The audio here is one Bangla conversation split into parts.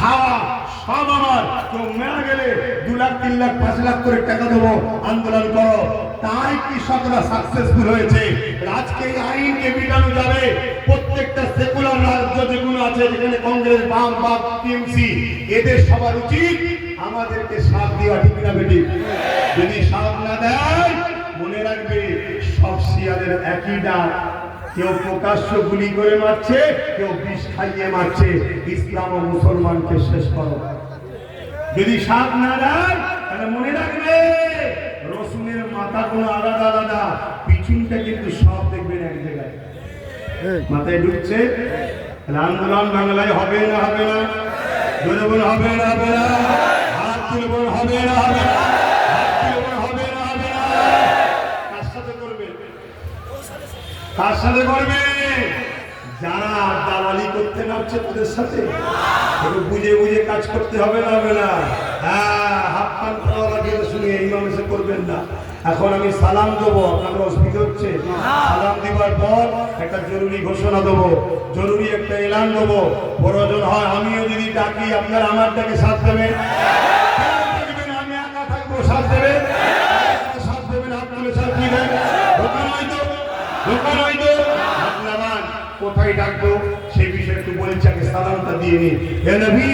খাওয়া সব আমার। কেউ মেরা গেলে দু লাখ, তিন লাখ, পাঁচ লাখ করে টাকা দেবো। আন্দোলন করো। তাই কৃষকরা সাকসেসফুল হয়েছে? আজকে এই আইনকে যাবে? প্রত্যেকটা সেকুলার রাজ্য যেগুলো আছে, যেখানে কংগ্রেস, বাম বাম টিএমসি এদের সবার উচিত আমাদেরকে সাথ দেওয়া। ঠিক না বেটি যদি সাথ না দেয়, মনে রাখবে সব শিয়ালের একই ডাক। কেউ প্রকাশ্য গুলি করে মারছে কেউ বিষ খাইয়ে মারছে। ইসলাম ও মুসলমানকে শেষ করো। যদি সাপ না দেয় তাহলে মনে রাখবে রসুনের মাথা কোনো আলাদা আলাদা। পিছনটা কিন্তু সব দেখবেন এক জায়গায়। মাথায় ঢুকছে তাহলে আন্দোলন বাংলায় হবে না হবে না? হবে না হবে না? হাত তুলে বলে হবে না হবে না হাত তুলে বলে হবে না হবে না কার সাথে করবে কার সাথে করবে? যারা দালালি করতে নামছে তাদের সাথে বুঝে বুঝে কাজ করতে হবে না হবে না। হ্যাঁ হাত পান খাওয়া শুনে ইমাম এসে করবেন না। এখন আমি সালাম দেবো আপনাদের অসুবিধা হচ্ছে। সালাম দিবার পর একটা জরুরি ঘোষণা দেবো, জরুরি একটা এলান দেবো। প্রয়োজন হয় আমিও যদি ডাকি, আপনারা আমার ডাকে সাথ দেবেন। আমি একা থাকব, সাথ দেবেন? কোথায় ডাকবো? সেই বিষয়ে একটু বলেছি সালামটা দিয়ে নিন হে নবী!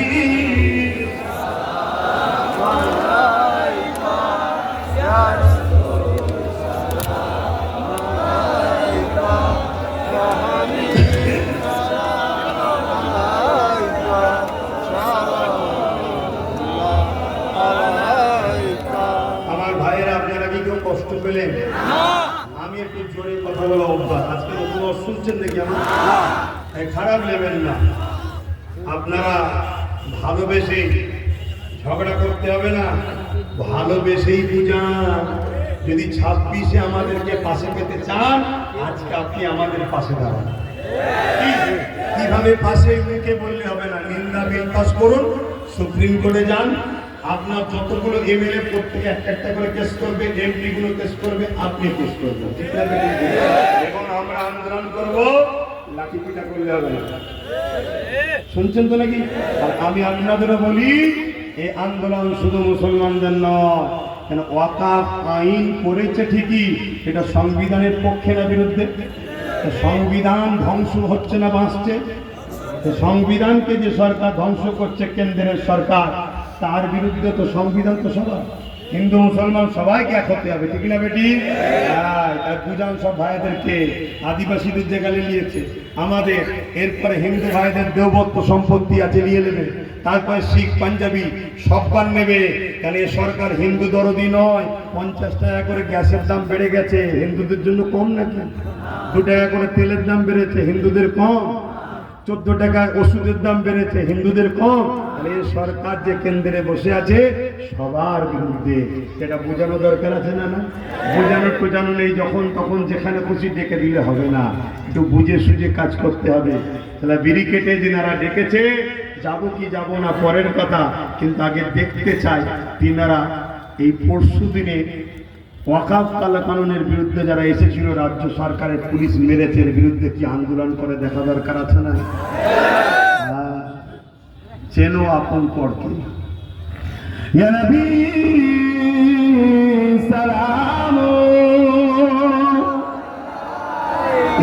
আমার ভাইয়েরা, আপনারা কি কেউ কষ্ট পেলেন? আমি একটু জোরে কথা বলা অভ্যাস। আজকে ওয়াজ শুনছেন নাকি আমার খারাপ নেবেন না। আপনারা ভালোবেসে ঝগড়া করতে হবে না। ভালোবেসেই বুঝান। যদি ছাব্বিশে আমাদেরকে পাশে পেতে চান আজকে আপনি আমাদের পাশে দাঁড়ান। কীভাবে পাশে মুখে বললে হবে না? নিন্দা বিল পাস করুন সুপ্রিম কোর্টে যান। আপনার যতগুলো এমএলএ প্রত্যেকে একটা একটা করে কেস করবে এমপি গুলো কেস করবে, আপনি কেস করবেন। এবং আমরা আন্দোলন করব, লাঠি পিটা করলে হবে না। শুনছেন তো নাকি? আর আমি আপনাদেরও বলি, এই আন্দোলন শুধু মুসলমানদের নয়, কেন ওয়াকাফ আইন করেছে ঠিকই এটা সংবিধানের পক্ষে না বিরুদ্ধে? সংবিধান ধ্বংস হচ্ছে না বাঁচছে? সংবিধানকে যে সরকার ধ্বংস করছে, কেন্দ্রের সরকার তার বিরুদ্ধে তো সংবিধান তো সবার। হিন্দু, মুসলমান সবাইকে এক হতে হবে, ঠিক না বেটি? বুঝান সব ভাইদেরকে, আদিবাসীদের জায়গায় নিয়েছে আমাদের, এরপরে হিন্দু ভাইদের দেবত্ব সম্পত্তি আছে, নিয়ে নেবে। তারপরে শিখ, পাঞ্জাবি সববার নেবে। কেন এ সরকার হিন্দু দরদি নয়? পঞ্চাশ টাকা করে গ্যাসের দাম বেড়ে গেছে। হিন্দুদের জন্য কম নাকি? দু টাকা করে তেলের দাম বেড়েছে। হিন্দুদের কম। চোদ্দ টাকা ওষুধের দাম বেড়েছে, হিন্দুদের কম। এই সরকার যে কেন্দ্রে বসে আছে, সবার বিরুদ্ধে। এটা বোঝানো দরকার আছে না না? বোঝানো টোঝানো নেই, যখন তখন যেখানে খুশি ডেকে দিলে হবে না। একটু বুঝে সুঝে কাজ করতে হবে। তাহলে বিড়ি কেটে যিনারা ডেকেছে, যাব কি যাব না, পরের কথা। কিন্তু আগে দেখতে চাই তিনারা এই পরশু দিনে ওয়াকাফ কালা কাননের বিরুদ্ধে যারা এসেছিল, রাজ্য সরকারের পুলিশ মেরেছে, এর বিরুদ্ধে কি আন্দোলন করে দেখা দরকার আছে না? চেন আপন পরকে। সালাম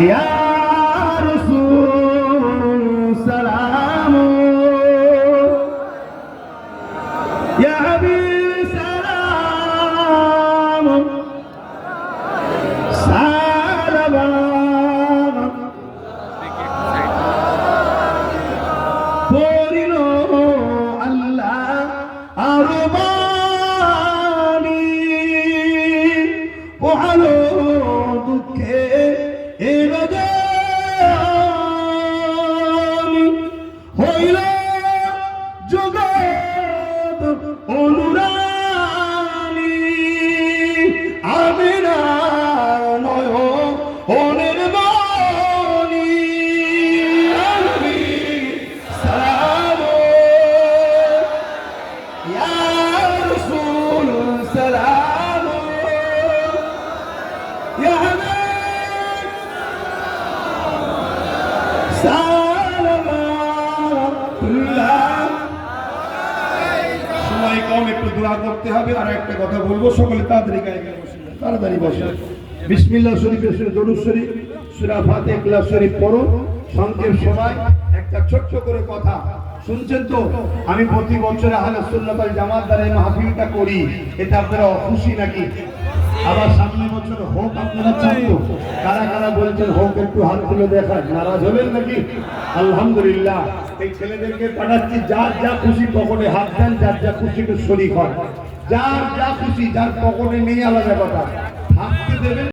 ইয়া In কম একটু দোয়া করতে হবে, আর একটা কথা বলব, সকলে তাড়াতাড়ি গায়ে বসে তাড়াতাড়ি বসে। বিসমিল্লা দরুদ শরীফ, সুরা ফাতে ইখলাস শরীফ পড়ো সঙ্গের সময়, একটা ছোট্ট করে কথা। শুনছেন তো? আমি প্রতি বছরে আহলে সুন্নাত জামাত দ্বারা এই মাহফিলটা করি। এটা আপনারা খুশি নাকি? আবার সামনে বছর হোক আপনারা চান কারা কারা বলছেন হোক একটু হাত তুলে দেখান, নারাজ হবেন নাকি? আলহামদুলিল্লাহ। এই ছেলেদেরকে পাঠাচ্ছি, যার যা খুশি পকেটে হাত দেন, যার যা খুশি একটু শরীর হয় যার যা খুশি, যার পকেটে নেই আলাদা কথা। থাকতে দেবেন